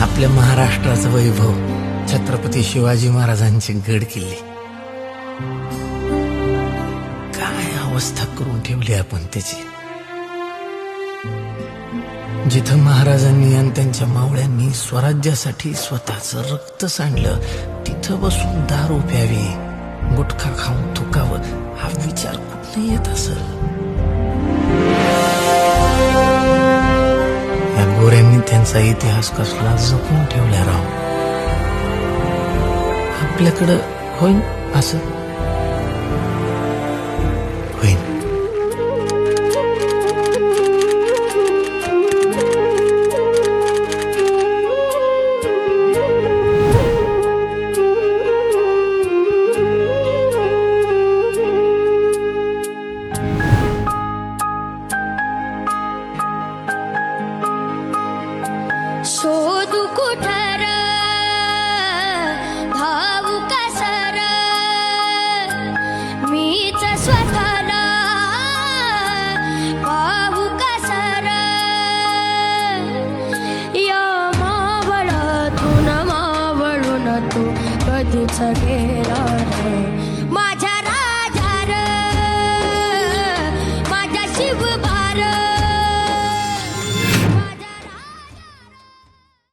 आपल्या महाराष्ट्राचं वैभव छत्रपती शिवाजी महाराजांचे गड किल्ले. काय अवस्था करून ठेवली आपण त्याची? जिथं महाराजांनी आणि त्यांच्या मावळ्यांनी स्वराज्यासाठी स्वतःच रक्त सांडलं तिथं बसून दारू प्यावी गुटखा खाऊन थुकावं हा विचार कुठं येत असेल? गोऱ्यांनी त्यांचा इतिहास कसला जपून ठेवला राव? आपल्याकडं होईन असं? शोधू कुठर? भाऊ कसर मीच स्वतःला भाऊ कसर या मावळातून मावळून तू कधीच गेला माझ्या